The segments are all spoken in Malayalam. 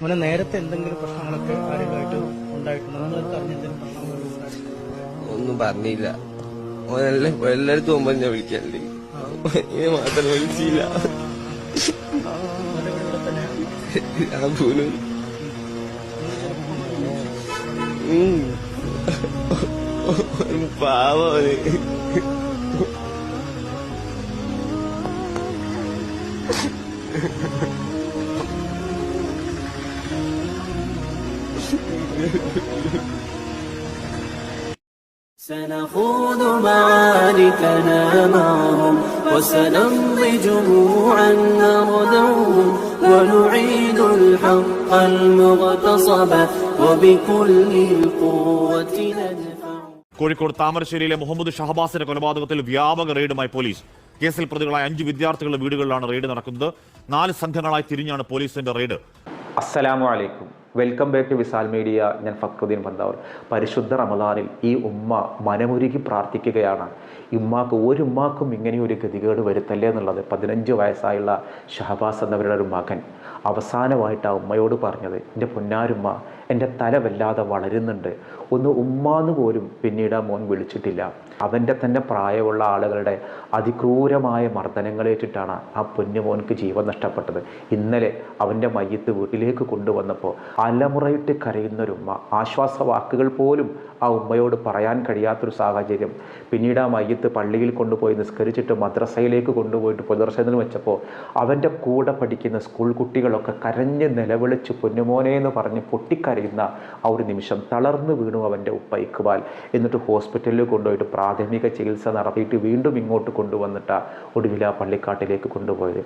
മോനെ നേരത്തെ എന്തെങ്കിലും പ്രശ്നങ്ങളൊക്കെ കാര്യമായിട്ട് ഉണ്ടായിട്ടുണ്ടോ? ഒന്നും പറഞ്ഞില്ല. എല്ലായിടത്തും പോകുമ്പോ ഞാൻ ഇനി മാത്രം വിളിച്ചില്ല. മോന്റെ വീട് ഇവിടെ ഞാൻ പോലും. ഉം. ഒരു പാവന് سنخوض معاركنا معهم وسنمضي جموعا نردوهم ونعيد الحق المغتصب وبكل القوة ندفع കോഴിക്കോട് താമരശ്ശേരിയിലെ മുഹമ്മദ് ഷഹബാസിന്റെ കൊലപാതകത്തിൽ വ്യാപക റെയ്ഡുമായി പോലീസ് കേസിൽ പ്രതികളായ അഞ്ച് വിദ്യാർത്ഥികളുടെ വീടുകളിലാണ് റെയ്ഡ് നടക്കുന്നത് നാല് സംഘങ്ങളായി തിരിഞ്ഞാണ് പോലീസിന്റെ റെയ്ഡ് അസ്സലാമു അലൈക്കും Welcome back to Visal media ഞാൻ ഫക്രുദ്ദീൻ പന്താവർ. പരിശുദ്ധ റമദാനിൽ ഈ ഉമ്മ മനമുരുകി പ്രാർത്ഥിക്കുകയാണ്. ഉമ്മാക്ക് ഒരു ഉമ്മാക്കും ഇങ്ങനെയൊരു ഗതികേട് വരുത്തല്ലേ എന്നുള്ളത് പതിനഞ്ച് വയസ്സായുള്ള ഷഹബാസ് എന്നവരുടെ ഒരു മകൻ അവസാനമായിട്ട് ആ ഉമ്മയോട് പറഞ്ഞത് എന്റെ പൊന്നാരുമ്മ എന്റെ തല വല്ലാതെ വളരുന്നുണ്ട്. ഒന്ന് ഉമ്മാന്ന് പോലും പിന്നീട് ആ മോൻ വിളിച്ചിട്ടില്ല. അവന്റെ തന്നെ പ്രായമുള്ള ആളുകളുടെ അതിക്രൂരമായ മർദ്ദനങ്ങളേറ്റിട്ടാണ് ആ പൊന്നു മോൻക്ക് ജീവൻ നഷ്ടപ്പെട്ടത്. ഇന്നലെ അവന്റെ മയ്യത്ത് വീട്ടിലേക്ക് കൊണ്ടുവന്നപ്പോൾ അലമുറയിട്ട് കരയുന്നൊരുമ്മ ആശ്വാസ വാക്കുകൾ പോലും ആ ഉമ്മയോട് പറയാൻ കഴിയാത്തൊരു സാഹചര്യം. പിന്നീട് ആ മയ്യത്ത് പള്ളിയിൽ കൊണ്ടുപോയി നിസ്കരിച്ചിട്ട് മദ്രസയിലേക്ക് കൊണ്ടുപോയിട്ട് പൊതുദർശനത്തിൽ വെച്ചപ്പോൾ അവന്റെ കൂടെ പഠിക്കുന്ന സ്കൂൾ കുട്ടികളൊക്കെ കരഞ്ഞ് നിലവിളിച്ച് പൊന്നുമോനെ എന്ന് പറഞ്ഞ് പൊട്ടിക്കരയുന്ന ആ ഒരു നിമിഷം തളർന്നു വീണു അവന്റെ ഉപ്പ എന്നിട്ട് ഹോസ്പിറ്റലിൽ കൊണ്ടുപോയിട്ട് പ്രാഥമിക ചികിത്സ നടത്തിയിട്ട് വീണ്ടും ഇങ്ങോട്ട് കൊണ്ടുവന്നിട്ട് ഒടുവിൽ ആ പള്ളിക്കാട്ടിലേക്ക് കൊണ്ടുപോയത്.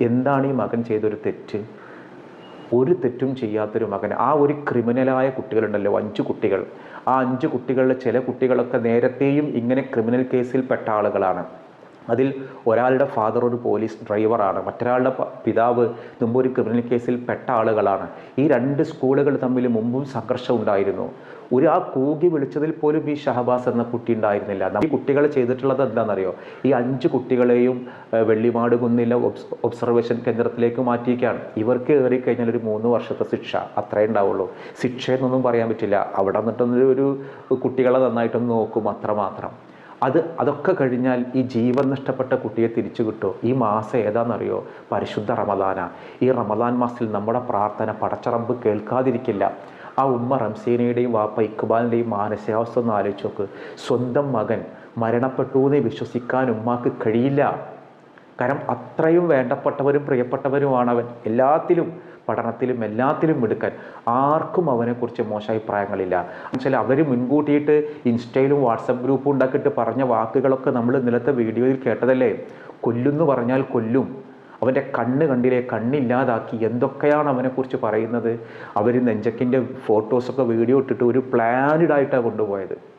എന്താണ് ഈ മകൻ ചെയ്തൊരു തെറ്റ്? ഒരു തെറ്റും ചെയ്യാത്തൊരു മകൻ. ആ ഒരു ക്രിമിനലായ കുട്ടികളുണ്ടല്ലോ അഞ്ച് കുട്ടികൾ. ആ അഞ്ച് കുട്ടികളിലെ ചില കുട്ടികളൊക്കെ നേരത്തെയും ഇങ്ങനെ ക്രിമിനൽ കേസിൽപ്പെട്ട ആളുകളാണ്. അതിൽ ഒരാളുടെ ഫാദർ ഒരു പോലീസ് ഡ്രൈവറാണ് മറ്റൊരാളുടെ പിതാവ് മുമ്പ് ഒരു ക്രിമിനൽ കേസിൽ പെട്ട ആളുകളാണ്. ഈ രണ്ട് സ്കൂളുകൾ തമ്മിൽ മുമ്പും സംഘർഷം ഉണ്ടായിരുന്നു. ഒരു ആ കൂകി വിളിച്ചതിൽ പോലും ഈ ഷഹബാസ് എന്ന കുട്ടി ഉണ്ടായിരുന്നില്ല. ഈ കുട്ടികൾ ചെയ്തിട്ടുള്ളത് എന്താണെന്നറിയോ? ഈ അഞ്ച് കുട്ടികളെയും വെള്ളിമാട് കുന്നിലെ ഒബ്സർവേഷൻ കേന്ദ്രത്തിലേക്ക് മാറ്റിയിരിക്കുകയാണ്. ഇവർക്ക് കഴിഞ്ഞാൽ ഒരു മൂന്ന് വർഷത്തെ ശിക്ഷ. അത്രേ ഉണ്ടാവുള്ളൂ. ശിക്ഷയെന്നൊന്നും പറയാൻ പറ്റില്ല. അവിടെ നിന്നിട്ടൊന്നും ഒരു കുട്ടികളെ നന്നായിട്ടൊന്ന് നോക്കും അത്രമാത്രം അത് അതൊക്കെ കഴിഞ്ഞാൽ ഈ ജീവൻ നഷ്ടപ്പെട്ട കുട്ടിയെ തിരിച്ചു കിട്ടുമോ ഈ മാസം ഏതാണെന്നറിയോ പരിശുദ്ധ റമദാന. ഈ റമദാൻ മാസത്തിൽ നമ്മുടെ പ്രാർത്ഥന പടച്ചറമ്പ് കേൾക്കാതിരിക്കില്ല. ആ ഉമ്മ റംസീനയുടെയും വാപ്പ ഇക്ബാലിന്റെയും മാനസികാവസ്ഥ ഒന്ന് ആലോചിച്ച് നോക്ക്. സ്വന്തം മകൻ മരണപ്പെട്ടു എന്ന് വിശ്വസിക്കാൻ ഉമ്മാക്ക് കഴിയില്ല. കാരണം അത്രയും വേണ്ടപ്പെട്ടവരും പ്രിയപ്പെട്ടവരുമാണ് അവൻ. എല്ലാത്തിലും പഠനത്തിലും എല്ലാത്തിലും എടുക്കാൻ ആർക്കും അവനെക്കുറിച്ച് മോശാഭിപ്രായങ്ങളില്ല. എന്നുവെച്ചാൽ അവർ മുൻകൂട്ടിയിട്ട് ഇൻസ്റ്റയിലും വാട്സപ്പ് ഗ്രൂപ്പും ഉണ്ടാക്കിയിട്ട് പറഞ്ഞ വാക്കുകളൊക്കെ നമ്മൾ ഇന്നലത്തെ വീഡിയോയിൽ കേട്ടതല്ലേ? കൊല്ലുന്നു പറഞ്ഞാൽ കൊല്ലും. അവന്റെ കണ്ണ് കണ്ടില്ലേ? കണ്ണില്ലാതാക്കി. എന്തൊക്കെയാണ് അവനെക്കുറിച്ച് പറയുന്നത്? അവർ നെഞ്ചക്കിന്റെ ഫോട്ടോസൊക്കെ വീഡിയോ ഇട്ടിട്ട് ഒരു പ്ലാനിഡായിട്ടാണ് കൊണ്ടുപോയത്.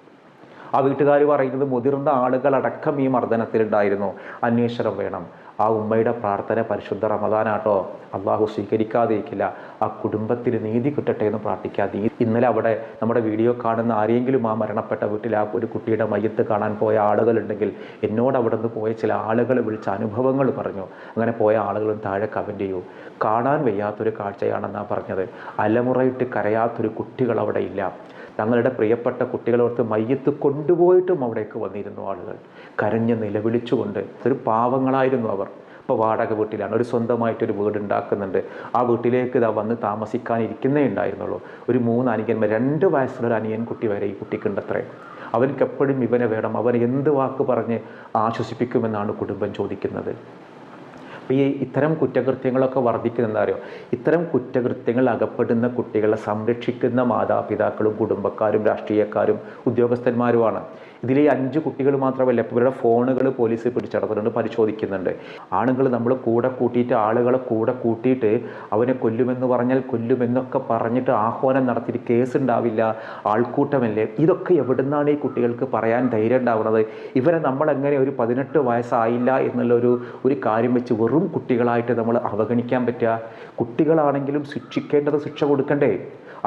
ആ വീട്ടുകാർ പറയുന്നത് മുതിർന്ന ആളുകളടക്കം ഈ മർദ്ദനത്തിലുണ്ടായിരുന്നു. അന്വേഷണം വേണം. ആ ഉമ്മയുടെ പ്രാർത്ഥന പരിശുദ്ധ റമദാനാട്ടോ. അള്ളാഹു സ്വീകരിക്കാതിരിക്കില്ല. ആ കുടുംബത്തിന് നീതി കിട്ടട്ടെ എന്ന് പ്രാർത്ഥിക്കാതെ. ഇന്നലെ അവിടെ നമ്മുടെ വീഡിയോ കാണുന്ന ആരെങ്കിലും ആ മരണപ്പെട്ട വീട്ടിൽ ആ ഒരു കുട്ടിയുടെ മയ്യത്ത് കാണാൻ പോയ ആളുകളുണ്ടെങ്കിൽ എന്നോട് അവിടെ നിന്ന് പോയ ചില ആളുകൾ വിളിച്ച അനുഭവങ്ങൾ പറഞ്ഞു. അങ്ങനെ പോയ ആളുകളും താഴെ കമന്റ് ചെയ്യൂ. കാണാൻ വയ്യാത്തൊരു കാഴ്ചയാണെന്നാണ് പറഞ്ഞത്. അലമുറയിട്ട് കരയാത്തൊരു കുട്ടികൾ അവിടെ ഇല്ല. തങ്ങളുടെ പ്രിയപ്പെട്ട കുട്ടികളോർത്ത് മയ്യത്ത് കൊണ്ടുപോയിട്ടും അവിടേക്ക് വന്നിരുന്നു ആളുകൾ. കരഞ്ഞ് നിലവിളിച്ചുകൊണ്ട് ഒരു പാവങ്ങളായിരുന്നു അവർ. ഇപ്പോൾ വാടക വീട്ടിലാണ്. ഒരു സ്വന്തമായിട്ടൊരു വീട് ഉണ്ടാക്കുന്നുണ്ട്. ആ വീട്ടിലേക്ക് ഇതാ വന്ന് താമസിക്കാനിരിക്കുന്നേ ഉണ്ടായിരുന്നുള്ളൂ. ഒരു മൂന്ന് അനിയന്മാർ രണ്ട് വയസ്സുള്ള ഒരു അനിയൻ കുട്ടി വരെ ഈ കുട്ടിക്കുണ്ടത്രേ. അവർക്കെപ്പോഴും ഇവനെ വേണം. അവൻ എന്ത് വാക്ക് പറഞ്ഞ് ആശ്വസിപ്പിക്കുമെന്നാണ് കുടുംബം ചോദിക്കുന്നത്. അപ്പോൾ ഈ ഇത്തരം കുറ്റകൃത്യങ്ങളൊക്കെ വർദ്ധിക്കുന്നത് അറിയോ? ഇത്തരം കുറ്റകൃത്യങ്ങൾ അകപ്പെടുന്ന കുട്ടികളെ സംരക്ഷിക്കുന്ന മാതാപിതാക്കളും കുടുംബക്കാരും രാഷ്ട്രീയക്കാരും ഉദ്യോഗസ്ഥന്മാരുമാണ്. ഇതിൽ ഈ അഞ്ച് കുട്ടികൾ മാത്രമല്ല ഇവരുടെ ഫോണുകൾ പോലീസ് പിടിച്ചടക്കുന്നുണ്ട് പരിശോധിക്കുന്നുണ്ട്. ആണുങ്ങൾ നമ്മൾ കൂടെ കൂട്ടിയിട്ട് ആളുകളെ കൂടെ കൂട്ടിയിട്ട് അവനെ കൊല്ലുമെന്ന് പറഞ്ഞാൽ കൊല്ലുമെന്നൊക്കെ പറഞ്ഞിട്ട് ആഹ്വാനം നടത്തിയിട്ട് കേസ് ഉണ്ടാവില്ല ആൾക്കൂട്ടമല്ലേ? ഇതൊക്കെ എവിടുന്നാണ് ഈ കുട്ടികൾക്ക് പറയാൻ ധൈര്യം ഉണ്ടാവുന്നത്? ഇവരെ നമ്മളെങ്ങനെ ഒരു പതിനെട്ട് വയസ്സായില്ല എന്നുള്ള ഒരു ഒരു കാര്യം വെച്ച് വെറും കുട്ടികളായിട്ട് നമ്മൾ അവഗണിക്കാൻ പറ്റുക? കുട്ടികളാണെങ്കിലും ശിക്ഷിക്കേണ്ടത് ശിക്ഷ കൊടുക്കണ്ടേ?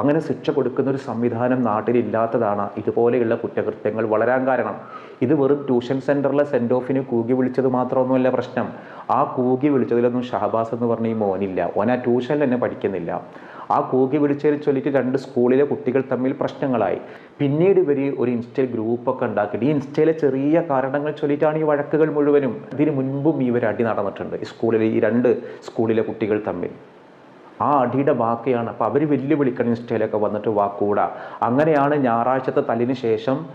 അങ്ങനെ ശിക്ഷ കൊടുക്കുന്ന ഒരു സംവിധാനം നാട്ടിലില്ലാത്തതാണ്. ഇതുപോലെയുള്ള കുറ്റകൃത്യങ്ങൾ വളരാൻ കാരണം. ഇത് വെറും ട്യൂഷൻ സെന്ററിലെ സെൻഡ് ഓഫിന് കൂകി വിളിച്ചത് മാത്രമൊന്നുമല്ല പ്രശ്നം. ആ കൂകി വിളിച്ചതിലൊന്നും ഷഹബാസ് എന്ന് പറഞ്ഞ ഈ മോനില്ല. ഓൻ ആ ട്യൂഷനിൽ തന്നെ പഠിക്കുന്നില്ല. ആ കൂകി വിളിച്ചതിൽ ചൊല്ലിട്ട് രണ്ട് സ്കൂളിലെ കുട്ടികൾ തമ്മിൽ പ്രശ്നങ്ങളായി. പിന്നീട് ഇവർ ഒരു ഇൻസ്റ്റയിൽ ഗ്രൂപ്പൊക്കെ ഉണ്ടാക്കിയിട്ട് ഈ ഇൻസ്റ്റയിലെ ചെറിയ കാരണങ്ങൾ ചൊല്ലിയിട്ടാണ് ഈ വഴക്കുകൾ മുഴുവനും. ഇതിന് മുൻപും ഇവർ അടി നടന്നിട്ടുണ്ട്. സ്കൂളിലെ ഈ രണ്ട് സ്കൂളിലെ കുട്ടികൾ തമ്മിൽ. ആ അടിയുടെ ബാക്കിയാണ്. അപ്പോൾ അവർ വെല്ലുവിളി ഇൻസ്റ്റയിലൊക്കെ വന്നിട്ട് വാക്കൂടാ. അങ്ങനെയാണ് ഞായറാഴ്ചത്തെ തല്ലിന് ശേഷം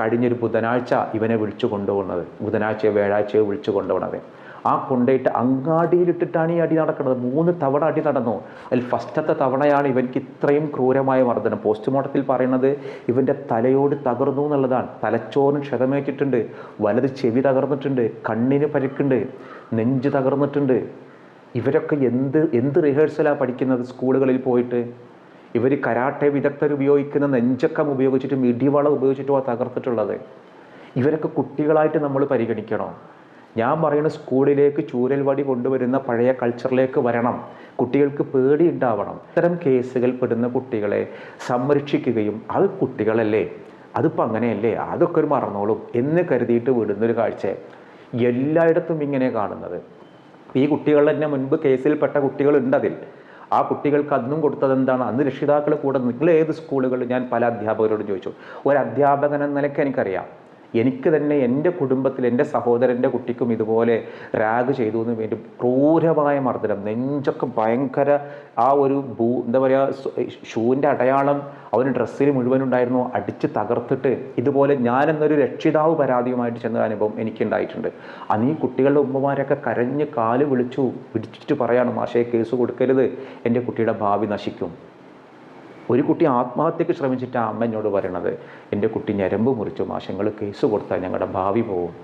കഴിഞ്ഞൊരു ബുധനാഴ്ച ഇവനെ വിളിച്ചു കൊണ്ടുപോകുന്നത്. ബുധനാഴ്ചയോ വ്യാഴാഴ്ചയോ വിളിച്ചു കൊണ്ടുപോകണത്. ആ കൊണ്ടേറ്റ് അങ്ങാടിയിലിട്ടിട്ടാണ് ഈ അടി നടക്കുന്നത്. മൂന്ന് തവണ അടി നടന്നു. അതിൽ ഫസ്റ്റത്തെ തവണയാണ് ഇവൻക്ക് ഇത്രയും ക്രൂരമായ മർദ്ദനം. പോസ്റ്റ്മോർട്ടത്തിൽ പറയുന്നത് ഇവന്റെ തലയോട് തകർന്നു എന്നുള്ളതാണ്. തലച്ചോറിന് ക്ഷതമേറ്റിട്ടുണ്ട്. വലത് ചെവി തകർന്നിട്ടുണ്ട്. കണ്ണിന് പരിക്കുണ്ട്. നെഞ്ച് തകർന്നിട്ടുണ്ട്. ഇവരൊക്കെ എന്ത് എന്ത് റിഹേഴ്സലാണ് പഠിക്കുന്നത് സ്കൂളുകളിൽ പോയിട്ട്? ഇവർ കരാട്ടെ വിദഗ്ധർ ഉപയോഗിക്കുന്ന നെഞ്ചക്കം ഉപയോഗിച്ചിട്ടും ഇടിവളം ഉപയോഗിച്ചിട്ടോ തകർത്തിട്ടുള്ളത്. ഇവരൊക്കെ കുട്ടികളായിട്ട് നമ്മൾ പരിഗണിക്കണോ? ഞാൻ പറയുന്ന സ്കൂളിലേക്ക് ചൂരൽവടി കൊണ്ടുവരുന്ന പഴയ കൾച്ചറിലേക്ക് വരണം. കുട്ടികൾക്ക് പേടി ഉണ്ടാവണം ഇത്തരം കേസുകൾ പെടുന്ന കുട്ടികളെ സംരക്ഷിക്കുകയും അത് കുട്ടികളല്ലേ? അതിപ്പോൾ അങ്ങനെയല്ലേ? അതൊക്കെ ഒരു മറന്നോളും എന്ന് കരുതിയിട്ട് വിടുന്നൊരു കാഴ്ച എല്ലായിടത്തും ഇങ്ങനെ കാണുന്നത്. ഈ കുട്ടികൾ തന്നെ മുൻപ് കേസിൽപ്പെട്ട കുട്ടികളുണ്ട് അതിൽ ആ കുട്ടികൾക്ക് അന്നും കൊടുത്തത് എന്താണ് അന്ന് രക്ഷിതാക്കൾ കൂടെ നിങ്ങൾ ഏത് സ്കൂളുകളിൽ ഞാൻ പല അധ്യാപകരോടും ചോദിച്ചു. ഒരു അധ്യാപകൻ എന്ന നിലയ്ക്ക് എനിക്കറിയാം. എനിക്ക് തന്നെ എന്റെ കുടുംബത്തിൽ എന്റെ സഹോദരന്റെ കുട്ടിക്കും ഇതുപോലെ റാഗ് ചെയ്തു എന്ന് വേണ്ടി ക്രൂരമായ മർദ്ദനം. നെഞ്ചൊക്കെ ഭയങ്കര ആ ഒരു ഭൂ എന്താ പറയുക ഷൂവിന്റെ അടയാളം അവന് ഡ്രസ്സിൽ മുഴുവൻ ഉണ്ടായിരുന്നു. അടിച്ച് തകർത്തിട്ട് ഇതുപോലെ ഞാനെന്നൊരു രക്ഷിതാവ് പരാതിയുമായിട്ട് ചെന്ന അനുഭവം എനിക്കുണ്ടായിട്ടുണ്ട്. അന്ന് ഈ കുട്ടികളുടെ ഉമ്മമാരൊക്കെ കരഞ്ഞ് കാൽ വിളിച്ചു പിടിച്ചിട്ട് പറയാണ് മാഷയെ കേസ് കൊടുക്കരുത്. എന്റെ കുട്ടിയുടെ ഭാവി നശിക്കും. ഒരു കുട്ടി ആത്മഹത്യക്ക് ശ്രമിച്ചിട്ട് ആ അമ്മ എന്നോട് പറയണത്. എന്റെ കുട്ടി ഞരമ്പ് മുറിച്ചു. മാഷങ്ങൾ കേസ് കൊടുത്താൽ ഞങ്ങളുടെ ഭാവി പോവും.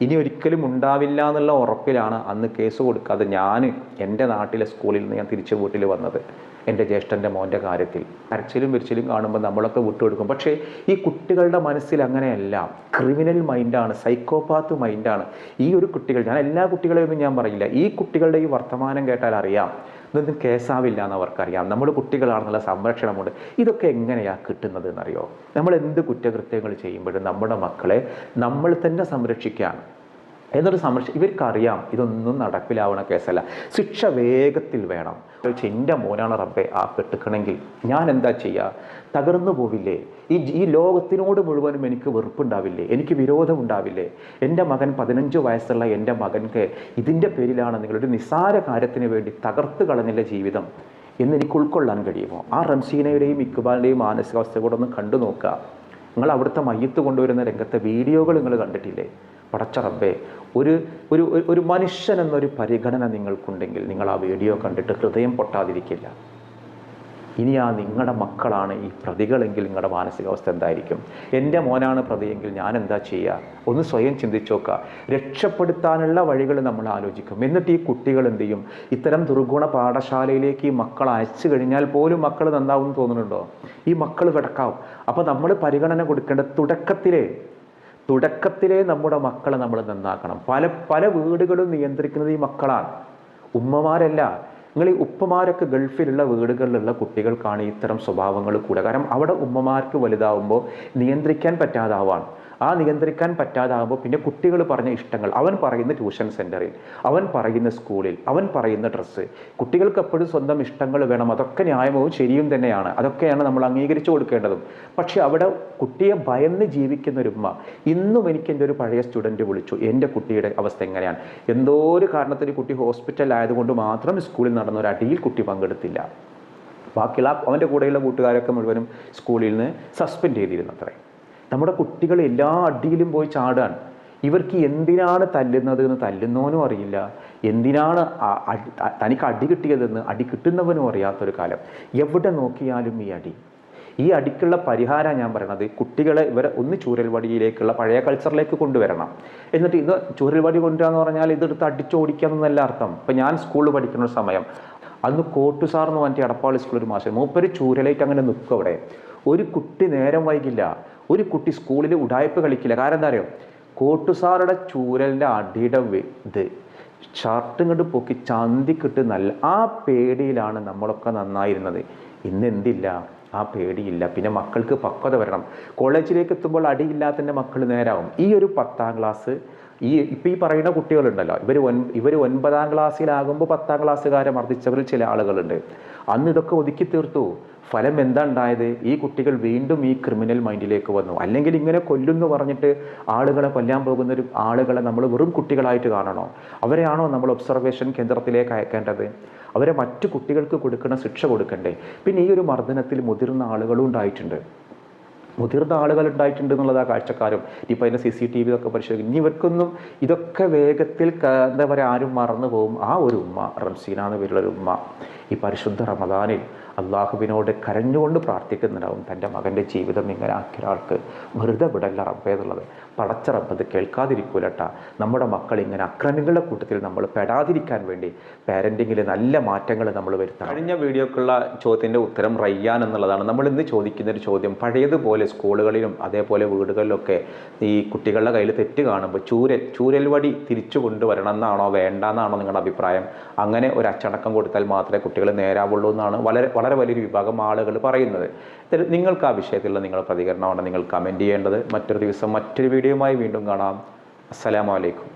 ഇനി ഒരിക്കലും ഉണ്ടാവില്ല എന്നുള്ള ഉറപ്പിലാണ് അന്ന് കേസ് കൊടുക്കാതെ ഞാൻ എന്റെ നാട്ടിലെ സ്കൂളിൽ നിന്ന് ഞാൻ തിരിച്ചു വീട്ടിൽ വന്നത്. എന്റെ ജ്യേഷ്ഠന്റെ മോന്റെ കാര്യത്തിൽ. കരച്ചിലും വിരിച്ചിലും കാണുമ്പോൾ നമ്മളൊക്കെ വിട്ടുകൊടുക്കും. പക്ഷേ ഈ കുട്ടികളുടെ മനസ്സിൽ അങ്ങനെയല്ല. ക്രിമിനൽ മൈൻഡാണ് സൈക്കോപാത്ത് മൈൻഡാണ്. ഈ ഒരു കുട്ടികൾ ഞാൻ എല്ലാ കുട്ടികളെയൊന്നും ഞാൻ പറയില്ല. ഈ കുട്ടികളുടെ ഈ വർത്തമാനം കേട്ടാൽ അറിയാം. ഇതൊന്നും കേസാവില്ല എന്ന് അവർക്കറിയാം നമ്മൾ കുട്ടികളാണെന്നുള്ള സംരക്ഷണമുണ്ട്. ഇതൊക്കെ എങ്ങനെയാണ് കിട്ടുന്നത് എന്നറിയോ നമ്മൾ എന്ത് കുറ്റകൃത്യങ്ങൾ ചെയ്യുമ്പോഴും നമ്മുടെ മക്കളെ നമ്മൾ തന്നെ സംരക്ഷിക്കുകയാണ്. എന്നൊരു സംരക്ഷ ഇവർക്കറിയാം ഇതൊന്നും നടപ്പിലാവണ കേസല്ല. ശിക്ഷ വേഗത്തിൽ വേണം. എന്റെ മോനാണ് റബ്ബെ ആ പെട്ടുക്കണമെങ്കിൽ ഞാൻ എന്താ ചെയ്യുക തകർന്നു പോവില്ലേ? ഈ ഈ ലോകത്തിനോട് മുഴുവനും എനിക്ക് വെറുപ്പുണ്ടാവില്ലേ? എനിക്ക് വിരോധം ഉണ്ടാവില്ലേ എന്റെ മകൻ പതിനഞ്ച് വയസ്സുള്ള എന്റെ മകൻക്ക് ഇതിന്റെ പേരിലാണ് നിങ്ങളൊരു നിസ്സാര കാര്യത്തിന് വേണ്ടി തകർത്ത് കളഞ്ഞില്ല ജീവിതം? എന്ന് എനിക്ക് ഉൾക്കൊള്ളാൻ കഴിയുമോ? ആ റംസീനയുടെയും ഇക്ബാലിന്റെയും മാനസികാവസ്ഥ കൂടെ ഒന്ന് കണ്ടു നോക്കുക നിങ്ങൾ അവിടുത്തെ മയ്യത്ത് കൊണ്ടുവരുന്ന രംഗത്തെ വീഡിയോകൾ നിങ്ങൾ കണ്ടിട്ടില്ലേ? പടച്ച റബ്ബേ ഒരു ഒരു ഒരു- മനുഷ്യൻ എന്നൊരു പരിഗണന നിങ്ങൾക്കുണ്ടെങ്കിൽ നിങ്ങൾ ആ വീഡിയോ കണ്ടിട്ട് ഹൃദയം പൊട്ടാതിരിക്കില്ല. ഇനി ആ നിങ്ങളുടെ മക്കളാണ് ഈ പ്രതികളെങ്കിൽ നിങ്ങളുടെ മാനസികാവസ്ഥ എന്തായിരിക്കും? എന്റെ മോനാണ് പ്രതിയെങ്കിൽ ഞാൻ എന്താ ചെയ്യുക? ഒന്ന് സ്വയം ചിന്തിച്ചു നോക്കുക. രക്ഷപ്പെടുത്താനുള്ള വഴികൾ നമ്മൾ ആലോചിക്കും. എന്നിട്ട് ഈ കുട്ടികൾ എന്ത് ചെയ്യും? ഇത്തരം ദുർഗുണ പാഠശാലയിലേക്ക് ഈ മക്കൾ അയച്ചു കഴിഞ്ഞാൽ പോലും മക്കൾ നന്നാവും തോന്നുന്നുണ്ടോ? ഈ മക്കൾ കിടക്കാവും. അപ്പോൾ നമ്മൾ പരിഗണന കൊടുക്കേണ്ട തുടക്കത്തിലേ തുടക്കത്തിലേ നമ്മുടെ മക്കളെ നമ്മൾ നന്നാക്കണം. പല പല വീടുകളും നിയന്ത്രിക്കുന്നത് ഈ മക്കളാണ്. ഉമ്മമാരല്ല. നിങ്ങൾ ഈ ഉപ്പമാരൊക്കെ ഗൾഫിലുള്ള വീടുകളിലുള്ള കുട്ടികൾക്കാണ് ഇത്തരം സ്വഭാവങ്ങൾ കൂടുക കാരണം അവിടെ ഉമ്മമാർക്ക് വലുതാവുമ്പോൾ നിയന്ത്രിക്കാൻ പറ്റാതാവാണ്. ആ നിയന്ത്രിക്കാൻ പറ്റാതാകുമ്പോൾ പിന്നെ കുട്ടികൾ പറഞ്ഞ ഇഷ്ടങ്ങൾ അവൻ പറയുന്ന ട്യൂഷൻ സെന്ററിൽ അവൻ പറയുന്ന സ്കൂളിൽ അവൻ പറയുന്ന ഡ്രസ്സ് കുട്ടികൾക്ക് എപ്പോഴും സ്വന്തം ഇഷ്ടങ്ങൾ വേണം അതൊക്കെ ന്യായവും ശരിയും തന്നെയാണ്. അതൊക്കെയാണ് നമ്മൾ അംഗീകരിച്ചു കൊടുക്കേണ്ടതും. പക്ഷേ അവിടെ കുട്ടിയെ ഭയന്ന് ജീവിക്കുന്ന ഒരു ഉമ്മ ഇന്നും എനിക്ക് എന്റെ ഒരു പഴയ സ്റ്റുഡന്റ് വിളിച്ചു എന്റെ കുട്ടിയുടെ അവസ്ഥ എങ്ങനെയാണ്? എന്തോ ഒരു കാരണത്തിന് കുട്ടി ഹോസ്പിറ്റലായതുകൊണ്ട് മാത്രം സ്കൂളിൽ നടന്ന ഒരു അടിയിൽ കുട്ടി പങ്കെടുത്തില്ല. ബാക്കിയുള്ള അവന്റെ കൂടെയുള്ള കൂട്ടുകാരൊക്കെ മുഴുവനും സ്കൂളിൽ നിന്ന് സസ്പെൻഡ് ചെയ്തിരുന്നത്രേ. നമ്മുടെ കുട്ടികൾ എല്ലാ അടിയിലും പോയി ചാടാൻ ഇവർക്ക് എന്തിനാണ് തല്ലുന്നത് എന്ന് തല്ലുന്നവനും അറിയില്ല. എന്തിനാണ് തനിക്ക് അടി കിട്ടിയതെന്ന് അടി കിട്ടുന്നവനും അറിയാത്തൊരു കാലം. എവിടെ നോക്കിയാലും ഈ അടി. ഈ അടിക്കുള്ള പരിഹാരം ഞാൻ പറയണത്. കുട്ടികളെ ഇവരെ ഒന്ന് ചൂരൽവടിയിലേക്കുള്ള പഴയ കൾച്ചറിലേക്ക് കൊണ്ടുവരണം. എന്നിട്ട് ഇത് ചൂരൽവടി കൊണ്ടുവരാന്ന് പറഞ്ഞാൽ ഇതെടുത്ത് അടിച്ചോടിക്കാന്നല്ല അർത്ഥം. ഇപ്പം ഞാൻ സ്കൂളിൽ പഠിക്കുന്ന സമയം. അന്ന് കോട്ടു സാർ എന്ന് പറഞ്ഞിട്ട് അടപ്പാളി സ്കൂളിൽ ഒരു മാസം മൂപ്പര് ചൂരലായിട്ട് അങ്ങനെ നിൽക്കും അവിടെ. ഒരു കുട്ടി നേരം വൈകില്ല. ഒരു കുട്ടി സ്കൂളിൽ ഉടായ്പ കളിക്കില്ല. കാരണം എന്താ അറിയോ? കോട്ടുസാറുടെ ചൂരലിന്റെ അടിയുടെ ഇത് ഷർട്ടും കണ്ട് പൊക്കി ചന്തിക്കിട്ട് നല്ല ആ പേടിയിലാണ് നമ്മളൊക്കെ നന്നായിരുന്നത്. ഇന്ന് എന്തില്ല? ആ പേടിയില്ല. പിന്നെ മക്കൾക്ക് പക്വത വരണം. കോളേജിലേക്ക് എത്തുമ്പോൾ അടിയില്ലാത്തതിന്റെ മക്കൾ നേരാവും. ഈ ഒരു പത്താം ക്ലാസ് ഈ ഇപ്പം ഈ പറയുന്ന കുട്ടികളുണ്ടല്ലോ. ഇവർ ഒൻ ഇവർ ഒൻപതാം ക്ലാസ്സിലാകുമ്പോൾ പത്താം ക്ലാസ്സുകാരെ മർദ്ദിച്ചവരിൽ ചില ആളുകളുണ്ട്. അന്ന് ഇതൊക്കെ ഒതുക്കി തീർത്തു. ഫലം എന്താ ഉണ്ടായത്? ഈ കുട്ടികൾ വീണ്ടും ഈ ക്രിമിനൽ മൈൻഡിലേക്ക് വന്നു. അല്ലെങ്കിൽ ഇങ്ങനെ കൊല്ലുന്ന പറഞ്ഞിട്ട് ആളുകളെ കൊല്ലാൻ പോകുന്ന ഒരു ആളുകളെ നമ്മൾ വെറും കുട്ടികളായിട്ട് കാണണോ? അവരെയാണോ നമ്മൾ ഒബ്സർവേഷൻ കേന്ദ്രത്തിലേക്ക് അയക്കേണ്ടത്? അവരെ മറ്റു കുട്ടികൾക്ക് കൊടുക്കുന്ന ശിക്ഷ കൊടുക്കണ്ടേ? പിന്നെ ഈ ഒരു മർദ്ദനത്തിൽ മുതിർന്ന ആളുകളും ഉണ്ടായിട്ടുണ്ട്. മുതിർന്ന ആളുകൾ ഉണ്ടായിട്ടുണ്ട് എന്നുള്ളത് ആ കാഴ്ചക്കാരും ഇപ്പോൾ അതിന്റെ സി സി ടി വി പരിശോധിക്കും. ഇനി ഇവർക്കൊന്നും ഇതൊക്കെ വേഗത്തിൽ എന്താ പറയുക ആരും മറന്നു പോകും. ആ ഒരു ഉമ്മ റംസീന എന്ന് പേരുള്ളൊരു ഉമ്മ ഈ പരിശുദ്ധ റമദാനിൽ അള്ളാഹുവിനോട് കരഞ്ഞുകൊണ്ട് പ്രാർത്ഥിക്കുന്നുണ്ടാവും. തന്റെ മകന്റെ ജീവിതം ഇങ്ങനെ ആക്കിയ ഒരാൾക്ക് വെറുതെ വിടല്ല റബ്ബേ എന്നുള്ളത്. പടച്ച റബ്ബത് കേൾക്കാതിരിക്കൂലട്ടാ. നമ്മുടെ മക്കൾ ഇങ്ങനെ അക്രമികളുടെ കൂട്ടത്തിൽ നമ്മൾ പെടാതിരിക്കാൻ വേണ്ടി പാരന്റിങ്ങിൽ നല്ല മാറ്റങ്ങൾ നമ്മൾ വരുത്തണം. കഴിഞ്ഞ വീഡിയോക്കുള്ള ചോദ്യത്തിന്റെ ഉത്തരം റയ്യാൻ എന്നുള്ളതാണ്. നമ്മൾ ഇന്ന് ചോദിക്കുന്ന ഒരു ചോദ്യം പഴയതുപോലെ സ്കൂളുകളിലും അതേപോലെ വീടുകളിലൊക്കെ ഈ കുട്ടികളുടെ കയ്യിൽ തെറ്റ് കാണുമ്പോൾ ചൂരൽ ചൂരൽ വടി തിരിച്ചു കൊണ്ടുവരണം എന്നാണോ വേണ്ട എന്നാണോ നിങ്ങളുടെ അഭിപ്രായം? അങ്ങനെ ഒരു അച്ചടക്കം കൊടുത്താൽ മാത്രമേ കുട്ടികൾ നേരാവുള്ളൂ എന്നാണ് വളരെ വളരെ വലിയൊരു വിഭാഗം ആളുകൾ പറയുന്നത്. നിങ്ങൾക്ക് ആ വിഷയത്തിലുള്ള നിങ്ങളുടെ പ്രതികരണമാണ് നിങ്ങൾ കമന്റ് ചെയ്യേണ്ടത്. മറ്റൊരു ദിവസം മറ്റൊരു വീഡിയോയുമായി വീണ്ടും കാണാം. അസ്സലാമലൈക്കും